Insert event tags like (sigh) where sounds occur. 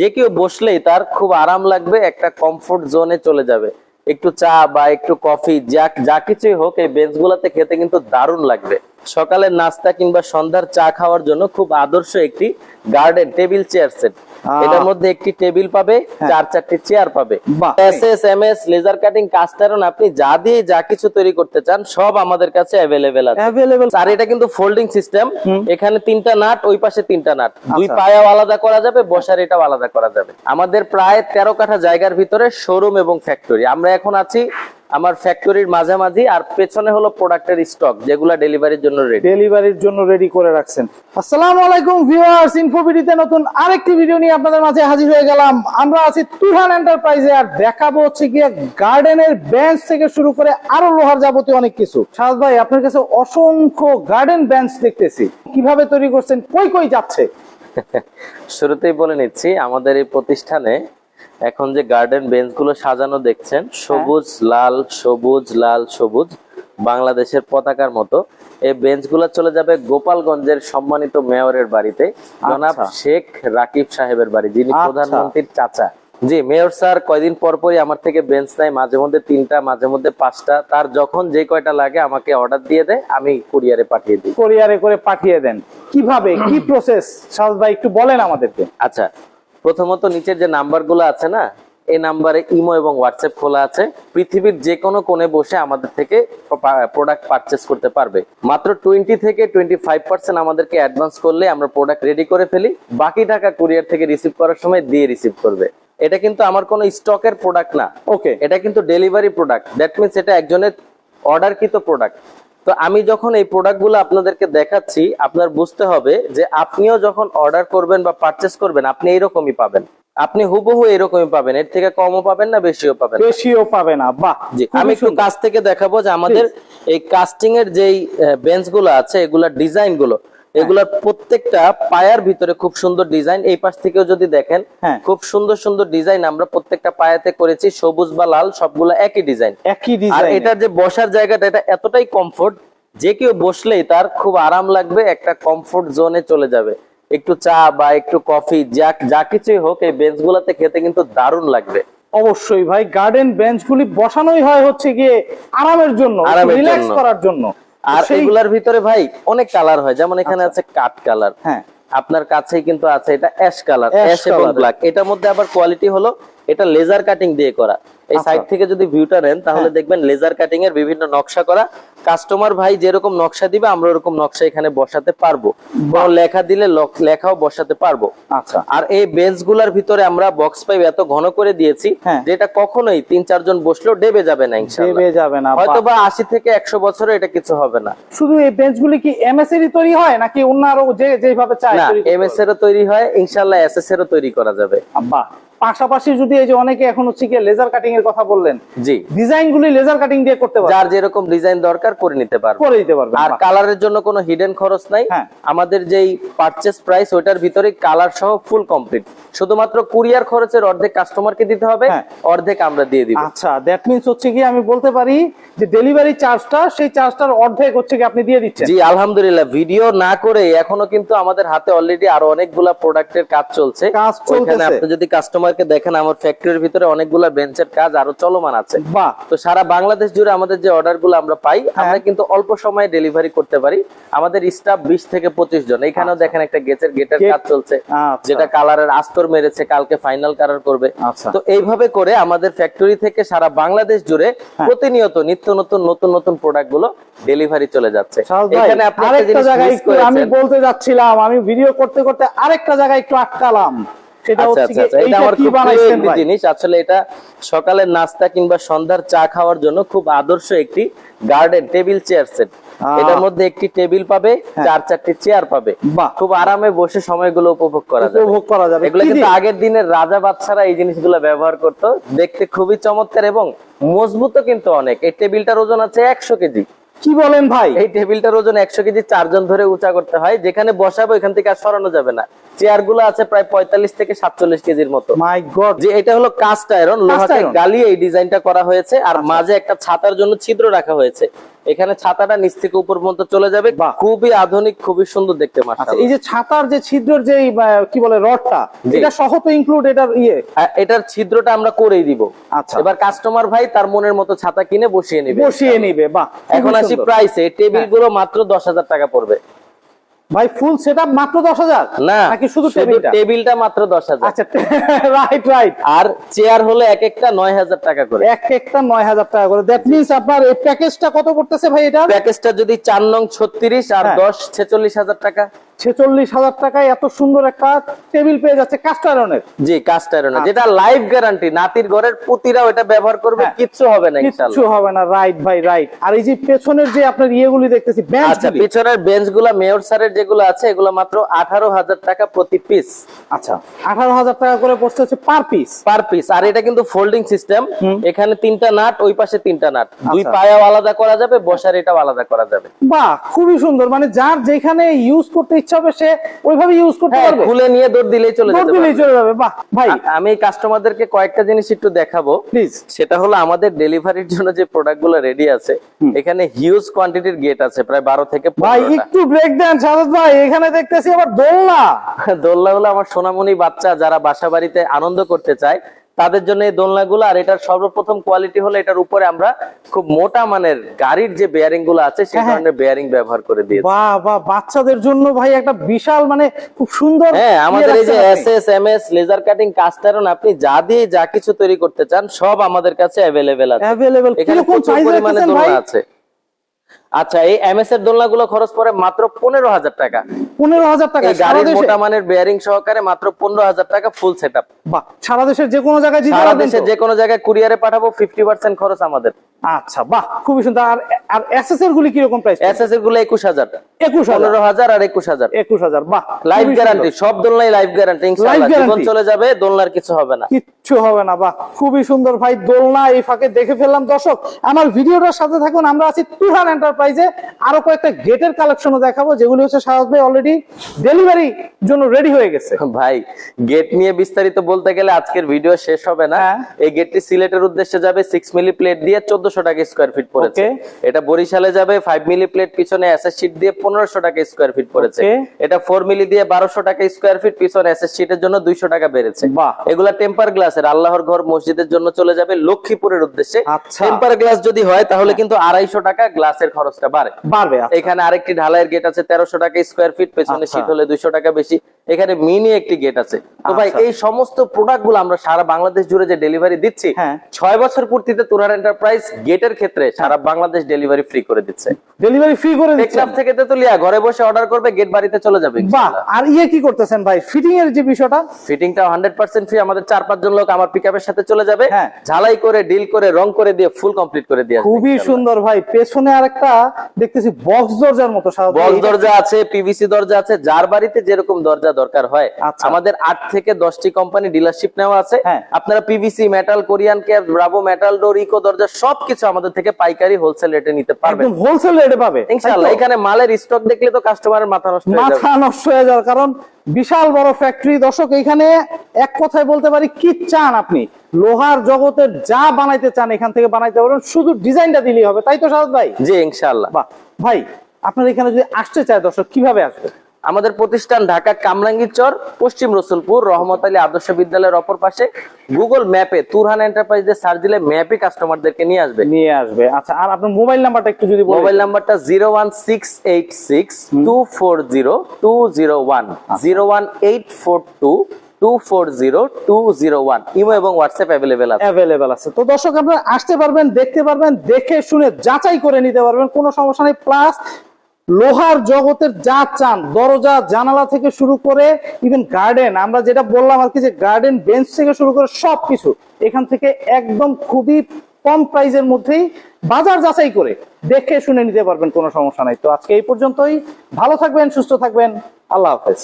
যে কেউ বসলেই তার খুব আরাম লাগবে, একটা কমফোর্ট জোনে চলে যাবে একটু চা বা একটু কফি যা যা কিছুই হোক, এই বেঞ্চ গুলাতে খেতে কিন্তু দারুণ লাগবে সকালের নাস্তা কিংবা সন্ধ্যার চা খাওয়ার জন্য খুব আদর্শ একটি গার্ডেন টেবিল চেয়ার সেট। এটার মধ্যে একটি টেবিল পাবে চার চারটি চেয়ার পাবে। বাহ। S S M laser cutting কাস্টারন আপনি যা দিয়ে যা কিছু তৈরি করতে চান সব আমাদের কাছে অ্যাভেলেবেল আছে। অ্যাভেলেবল আর এটা কিন্তু ফোল্ডিং সিস্টেম এখানে তিনটা নাট ওই পাশে তিনটা নাট। দুই আচ্ছা। পায়াও আলাদা করা যাবে বসার এটাও আলাদা করা যাবে। আমাদের প্রায় তেরো কাঠা জায়গার ভিতরে শোরুম এবং ফ্যাক্টরি আমরা এখন আছি আমার ফ্যাক্টরির মাঝামাঝি আর পেছনে হলো প্রোডাক্টের স্টক যেগুলা ডেলিভারির জন্য রেডি ডেলিভারির জন্য রেডি করে রাখছেন। আসসালামু আলাইকুম ভিউয়ার্স ইনফোভিডিতে নতুন আরেকটি ভিডিও নিয়ে আপনাদের মাঝে হাজির হয়ে গেলাম। আমরা আছি তুহান এন্টারপ্রাইজে আর দেখাবো হচ্ছে গিয়ে গার্ডেনের বেঞ্চ থেকে শুরু করে আরও লোহার যাবতীয় অনেক কিছু। সাজ ভাই আপনার কাছে অসংখ্য গার্ডেন বেঞ্চ দেখতেছি। কীভাবে তৈরি করছেন? কই কই যাচ্ছে? (laughs) শুরুতেই বলে নিচ্ছি আমাদের এই প্রতিষ্ঠানে এখন যে গার্ডেন বেঞ্চগুলো সাজানো দেখছেন সবুজ লাল সবুজ লাল সবুজ বাংলাদেশের পতাকার মতো। এই বেঞ্চগুলো চলে যাবে গোপালগঞ্জের সম্মানিত মেয়রের বাড়িতে জনাব আচ্ছা। শেখ রাকিব সাহেবের বাড়ি যিনি আচ্ছা। প্রধানমন্ত্রীর চাচা। জি মেয়র স্যার কয়দিন পর পরই আমার থেকে বেঞ্চ নেয় মাঝে মধ্যে তিনটা মাঝে মধ্যে পাঁচটা। তার যখন যে কয়টা লাগে আমাকে অর্ডার দিয়ে দেয় আমি কুরিয়ারে পাঠিয়ে দিই। কোরিয়ারে করে পাঠিয়ে দেন। কীভাবে? কি প্রসেস সাজ ভাই একটু বলেন আমাদেরকে। আচ্ছা প্রথমত নিচের যে নাম্বারগুলো আছে না এই নাম্বারে ইমো এবং হোয়াটসঅ্যাপ খোলা আছে। পৃথিবীর যে কোনো কোণে বসে আমাদের থেকে প্রোডাক্ট পারচেস করতে পারবে। মাত্র টোয়েন্টি থেকে টোয়েন্টি ফাইভ পার্সেন্ট আমাদেরকে অ্যাডভান্স করলে আমরা প্রোডাক্ট রেডি করে ফেলি। বাকি টাকা কুরিয়ার থেকে রিসিভ করার সময় দিয়ে রিসিভ করবে। এটা কিন্তু আমার কোনো স্টকের প্রোডাক্ট না। ওকে এটা কিন্তু ডেলিভারি প্রোডাক্ট দ্যাট মিনস এটা একজনের অর্ডারকৃত প্রোডাক্ট তো আমি যখন এই প্রোডাক্টগুলো আপনাদেরকে দেখাচ্ছি আপনার বুঝতে হবে যে আপনিও যখন অর্ডার করবেন বা পারচেস করবেন আপনি এইরকমই পাবেন। আপনি হুবহু এরকমই পাবেন। এর থেকে কমও পাবেন না বেশিও পাবেন। বেশিও পাবেন না। বাহ জি আমি একটু কাছ থেকে দেখাবো যে আমাদের এই কাস্টিং এর যেই বেঞ্চগুলো আছে এগুলা ডিজাইনগুলো এগুলার প্রত্যেকটা পায়ার ভিতরে খুব সুন্দর ডিজাইন এই পাশ থেকেও যদি দেখেন হ্যাঁ। খুব সুন্দর সুন্দর ডিজাইন আমরা প্রত্যেকটা পায়াতে করেছি সবুজ বা লাল সবগুলো একই ডিজাইন। একই আর ডিজাইন এটার যে বসার জায়গাটা এটা এতটাই কমফোর্ট যে কেউ বসলেই তার খুব আরাম লাগবে একটা কমফোর্ট জোনে চলে যাবে। একটু চা বা একটু কফি যা যা কিছুই হোক এই বেঞ্চ গুলাতে খেতে কিন্তু দারুণ লাগবে। অবশ্যই ভাই গার্ডেন বেঞ্চগুলি বসানোই হয় হচ্ছে গিয়ে আরামের জন্য রিল্যাক্স করার জন্য। আর এগুলার ভিতরে ভাই অনেক কালার হয়। যেমন এখানে আছে কাট কালার হ্যাঁ। আপনার কাছেই কিন্তু আছে এটা অ্যাশ কালার অ্যাশ এবং ব্ল্যাক এটার মধ্যে আবার কোয়ালিটি হলো এটা লেজার কাটিং দিয়ে করা। এই আচ্ছা। সাইড থেকে যদি ভিউটা নেন তাহলে হ্যাঁ। দেখবেন লেজার কাটিং এর বিভিন্ন নকশা করা। কাস্টমার ভাই যেরকম নকশা দিবে আমরা ওরকম নকশা এখানে বসাতে পারব। লেখা দিলে লেখাও বসাতে পারব। আচ্ছা। আর এই বেঞ্চগুলার ভিতরে আমরা বক্স পাইপ এত ঘন করে দিয়েছি হ্যাঁ। যেটা কখনোই তিন চারজন বসলেও ডেবে যাবে না ইনশাআল্লাহ। দেবে যাবে না হয়তো বা আশি থেকে একশো বছরে এটা কিছু হবে না। শুধু এই বেঞ্চ গুলি কি এমএস এরই তৈরি হয় নাকি অন্য আরও যে যেভাবে চায় করতে এমএস এরও তৈরি হয় ইনশাল্লাহ এসএস এরও তৈরি করা যাবে? বাহ। পাশাপাশি যদি এই যে অনেকে এখন হচ্ছে গিয়ে লেজার কাটিং এর কথা বললেন জি। ডিজাইন গুলি লেজার কাটিং দিয়ে করতে পারবে। যার যেরকম ডিজাইন দরকার করে নিতে পারবে। করে দিতে পারবে আর কালারের জন্য কোনো হিডেন খরচ নাই। হ্যাঁ। আমাদের যেই পারচেস প্রাইস ওইটার ভিতরে কালার সহ ফুল কমপ্লিট শুধুমাত্র কুরিয়ার খরচের অর্ধেক কাস্টমারকে দিতে হবে হ্যাঁ। অর্ধেক আমরা দিয়ে দিব। আচ্ছা দ্যাট মিন্স হচ্ছে কি আমি বলতে পারি যে ডেলিভারি চার্জটা সেই চার্জটার অর্ধেক হচ্ছে কি আপনি দিয়ে দিচ্ছেন। জি আলহামদুলিল্লাহ। ভিডিও না করে এখনও কিন্তু আমাদের হাতে অলরেডি আরও অনেকগুলা প্রোডাক্টের কাজ চলছে। কাজ চলছে। আপনি যদি কাস্টমারকে দেখেন আমার ফ্যাক্টরির ভিতরে অনেকগুলা বেঞ্চের কাজ আরও চলমান আছে। বাহ। তো সারা বাংলাদেশ জুড়ে আমাদের যে অর্ডারগুলো আমরা পাই হ্যাঁ। আমরা কিন্তু অল্প সময়ে ডেলিভারি করতে পারি। আমাদের স্টাফ বিশ থেকে পঁচিশ জন। এখানেও দেখেন একটা গেটের গেটের কাজ চলছে আচ্ছা। যেটা কালারের আস্তর মেরেছে কালকে ফাইনাল কালার করবে। আচ্ছা। তো এইভাবে করে আমাদের ফ্যাক্টরি থেকে সারা বাংলাদেশ জুড়ে হ্যাঁ। প্রতিনিয়ত নিত্য নতুন নতুন নতুন প্রোডাক্টগুলো ডেলিভারি চলে যাচ্ছে। এখানে আপনি আমি বলতে যাচ্ছিলাম আমি ভিডিও করতে করতে আরেকটা জায়গায় একটু আটকালাম। আচ্ছা আচ্ছা আচ্ছা, জিনিস। আসলে এটা সকালের নাস্তা কিংবা সন্ধ্যার চা খাওয়ার জন্য খুব আদর্শ একটি গার্ডেন টেবিল চেয়ার সেট এটার মধ্যে একটি টেবিল পাবে চার চারটি চেয়ার পাবে। খুব আরামে বসে সময়গুলো উপভোগ করা যাবে। উপভোগ করা যাবে। এগুলো কিন্তু আগের দিনের রাজা বাচ্চারা এই জিনিসগুলো ব্যবহার করতো। দেখতে খুবই চমৎকার এবং মজবুতও কিন্তু অনেক। এই টেবিলটার ওজন আছে একশো কেজি। কি বলেন ভাই? এই টেবিলটার ওজন একশো কেজি চারজন ধরে উঁচা করতে হয়। যেখানে বসাবো এখান থেকে আর সরানো যাবে না। চেয়ারগুলো আছে প্রায় পঁয়তাল্লিশ থেকে সাতচল্লিশ কেজির মতো। মাই গড যে এটা হলো কাস্ট আয়রন লোহাকে গালিয়ে এই ডিজাইনটা করা হয়েছে আর মাঝে একটা ছাতার জন্য ছিদ্র রাখা হয়েছে। এখানে ছাতাটা নিচ থেকে উপর পর্যন্ত চলে যাবে। খুবই আধুনিক খুবই সুন্দর দেখতে আচ্ছা মাশাআল্লাহ এই যে ছাতার যে ছিদ্রের যে কি বলে রডটা এটা সহ তো ইনক্লুড এটার ইয়ে? এটার ছিদ্রটা আমরা করেই দিব। আচ্ছা। এবার কাস্টমার ভাই তার মনের মতো ছাতা কিনে বসিয়ে নিবে। বসিয়ে নিবে বাহ এখন আসি। প্রাইসে টেবিলগুলো মাত্র দশ হাজার টাকা পড়বে। ভাই ফুল সেটআপ মাত্র দশ হাজার? না নাকি শুধু টেবিলটা টেবিলটা মাত্র দশ হাজার। আচ্ছা (laughs) রাইট রাইট আর চেয়ার হলে এক একটা নয় হাজার টাকা করে। এক একটা নয় হাজার টাকা করে। দ্যাট মিন্স আপনার এই প্যাকেজটা কত পড়তেছে ভাই এটা প্যাকেজটা যদি চার নং ছত্রিশ আর হ্যাঁ। দশ ছেচল্লিশ হাজার টাকা। ছেচল্লিশ হাজার টাকায় এত সুন্দর একটা টেবিল পেয়ে যাচ্ছে কাস্ট আয়রনের জি কাস্ট আচ্ছা। যেটা লাইফ গ্যারান্টি নাতির ঘরের পুতিরাও এটা ব্যবহার করবে হ্যাঁ। কিচ্ছু হবে না কিচ্ছু হবে না রাইট ভাই রাইট আর এই যে পেছনের যে আপনার ইয়েগুলি দেখতেছি বেঞ্চ আচ্ছা পিছনের বেঞ্চগুলা মেয়র স্যারের যেগুলো আছে এগুলো মাত্র আঠারো হাজার টাকা প্রতি পিস আচ্ছা আঠারো হাজার টাকা করে পড়ছে হচ্ছে পার পিস পার পিস আর এটা কিন্তু ফোল্ডিং সিস্টেম এখানে তিনটা নাট ওই পাশে তিনটা নাট। দুই আচ্ছা। পায়াও আলাদা করা যাবে বসার এটাও আলাদা করা যাবে। বাহ খুবই সুন্দর। মানে যার যেখানে ইউজ করতে ইচ্ছা হবে সে ওইভাবে ইউজ করতে হ্যাঁ, পারবে? খুলে নিয়ে দৌড় দিলেই চলে যেতে দিলেই চলে যাবে বাহ ভাই। আমি কাস্টমারদেরকে কয়েকটা জিনিস একটু দেখাবো। প্লিজ সেটা হলো আমাদের ডেলিভারির জন্য যে প্রোডাক্টগুলো রেডি আছে এখানে হিউজ কোয়ান্টিটির গেট আছে প্রায় বারো থেকে ভাই একটু ব্রেক দেন ভাই এখানে দেখতেছি আবার দোলনা। (laughs) দোলনা হলো আমার সোনামণি বাচ্চা যারা বাসা বাড়িতে আনন্দ করতে চায় তাদের জন্য এই দোলনাগুলো আর এটার সর্বপ্রথম কোয়ালিটি হলো এটার উপরে আমরা খুব মোটা মানের গাড়ির যে বেয়ারিংগুলো আছে সেই হ্যাঁ, হ্যাঁ। ধরনের বেয়ারিং ব্যবহার করে দিয়েছে। বাহ বাহ বাচ্চাদের জন্য ভাই একটা বিশাল মানে খুব সুন্দর হ্যাঁ আমাদের এই যে ইয়ে S S M S laser cutting কাস্টারন আপনি যা দিয়ে যা কিছু তৈরি করতে চান সব আমাদের কাছে অ্যাভেলেবেল আছে। অ্যাভেলেবল এখানে কীরকম প্রচুর প্রাইস পরিমাণে দোলনা আছে। আচ্ছা এই এমএস এর দোলনাগুলো খরচ পড়ে মাত্র পনেরো হাজার টাকা। পনেরো হাজার টাকা গাড়ির মোটা মানের বেয়ারিং সহকারে মাত্র পনেরো হাজার টাকা ফুল সেট আপ বাহ সারা দেশের যে কোনো জায়গায় সারা পারবেন দেশে তো? যে কোনো জায়গায় কুরিয়ারে পাঠাবো ফিফটি পার্সেন্ট খরচ আমাদের। আচ্ছা বাহ খুবই সুন্দর। আর আর এসএস গুলি কীরকম প্রাইস এসএস এরগুলো একুশ হাজার। একুশ হাজার? পনেরো হাজার আর বাহ লাইফ গ্যারান্টি সব দোলনাই লাইফ গ্যারান্টি ইনশাআল্লাহ। Life জীবন চলে যাবে দোলনার কিছু হবে না। কিচ্ছু হবে না বাহ খুবই সুন্দর। ভাই দোলনা এই ফাঁকে দেখে ফেললাম। দর্শক আমার ভিডিওটার সাথে থাকুন আমরা আছি তুহান এন্টারপ্রাইজে আরও কয়েকটা গেটের কালেকশনও দেখাবো যেগুলি হচ্ছে সাহস ভাই অলরেডি ডেলিভারি জন্য রেডি হয়ে গেছে। ভাই গেট নিয়ে বিস্তারিত বলতে গেলে আজকের ভিডিও শেষ হবে না। হ্যাঁ। এই গেটটি সিলেটের উদ্দেশ্যে যাবে সিক্স মিলি প্লেট দিয়ে চোদ্দশো টাকা স্কোয়ার ফিট পড়েছে। এটা বরিশালে যাবে ফাইভ মিলি প্লেট পিছনে এসএস শিট দিয়ে পনেরোশো টাকা স্কোয়ার ফিট পড়েছে। এটা ফোর মিলি দিয়ে বারোশো টাকা স্কোয়ার ফিট পিছনে এসএস শিটের জন্য দুইশো টাকা বেড়েছে। বাহ। এগুলা টেম্পার গ্লাসের আল্লাহর ঘর মসজিদের জন্য চলে যাবে লক্ষ্মীপুরের উদ্দেশ্যে। আচ্ছা। টেম্পার গ্লাস যদি হয় তাহলে কিন্তু আড়াইশো টাকা গ্লাসের খরচটা বাড়ে। বাড়বে আচ্ছা। এখানে আরেকটি ঢালাইয়ের গেট আছে তেরোশো টাকা স্কোয়ার ফিট পেছনে আচ্ছা। শীত হলে দুইশো টাকা বেশি। এখানে মিনি একটি গেট আছে। তো ভাই আচ্ছা। এই সমস্ত প্রোডাক্টগুলো আমরা সারা বাংলাদেশ জুড়ে যে ডেলিভারি দিচ্ছি হ্যাঁ। ছয় বছর পূর্তিতে তুরার এন্টারপ্রাইজ গেটের ক্ষেত্রে সারা বাংলাদেশ ডেলিভারি ফ্রি করে দিচ্ছে। ডেলিভারি ফ্রি করে টেকনাফ থেকে তেতুলিয়া ঘরে বসে অর্ডার করবে গেট বাড়িতে চলে যাবে বাহ আর ইয়ে কি করতেছেন ভাই? ফিটিং এর যে বিষয়টা? ফিটিংটা হান্ড্রেড পার্সেন্ট ফ্রি আমাদের চার পাঁচজন লোক আমার পিক সাথে চলে যাবে। হ্যাঁ। ঝালাই করে ডিল করে রং করে দিয়ে ফুল কমপ্লিট করে দিয়ে খুবই সুন্দর ভাই। পেছনে আরেকটা দেখতেছি বক্স দরজার মতো বক্স দরজা আছে পিভিসি দরজা আছে যার বাড়িতে যেরকম দরজা দরকার হয়। আচ্ছা। আমাদের আট থেকে দশটি কোম্পানি ডিলারশিপ নেওয়া আছে। হ্যাঁ। আপনারা PVC metal Korean cap bravo metal door eco দরজা সবকিছু আমাদের থেকে পাইকারি হোলসেল রেটে নিতে পারবেন। হোলসেল রেটে পাবে। ইনশাআল্লাহ এখানে মালের স্টক দেখলে তো কাস্টমারের মাথা নষ্ট হয়ে মাথা নষ্ট হয়ে যাওয়ার কারণ বিশাল বড় ফ্যাক্টরি দর্শক এখানে এক কথায় বলতে পারি কি চান আপনি? লোহার জগতের যা বানাইতে চান এখান থেকে বানাইতে পারবেন। শুধু ডিজাইনটা দিলেই হবে তাই তো সাদ ভাই? জি ইনশাআল্লাহ। বাহ ভাই আপনার এখানে যদি আসতে চায় দর্শক কীভাবে আসবে আমাদের প্রতিষ্ঠান ঢাকা কামরাঙ্গীরচর পশ্চিম রসুলপুর রহমত আলী আদর্শ বিদ্যালয়ের অপর পাশে গুগল ম্যাপে তুরহান এন্টারপ্রাইজ দিয়ে সার্চ দিলে ম্যাপে কাস্টমারদেরকে নিয়ে আসবে। নিয়ে আসবে। আচ্ছা আর আপনার মোবাইল নাম্বারটা একটু যদি মোবাইল নাম্বারটা zero one six eight six two four zero two zero one zero one eight four two two four zero two zero one imo এবং হোয়াটসঅ্যাপ অ্যাভেলেবেল আছে। অ্যাভেলেবেল আছে। তো দর্শক আপনারা আসতে পারবেন দেখতে পারবেন দেখে শুনে যাচাই করে নিতে পারবেন। কোনো সমস্যা নেই। প্লাস লোহার জগতের যা চান দরজা, জানালা থেকে শুরু করে ইভেন গার্ডেন আমরা যেটা বললাম আর কি যে গার্ডেন বেঞ্চ থেকে শুরু করে সব কিছু এখান থেকে একদম খুবই কম প্রাইজের মধ্যেই বাজার যাচাই করে দেখে শুনে নিতে পারবেন, কোনো সমস্যা নাই। তো আজকে এই পর্যন্তই। ভালো থাকবেন, সুস্থ থাকবেন। আল্লাহ হাফেজ।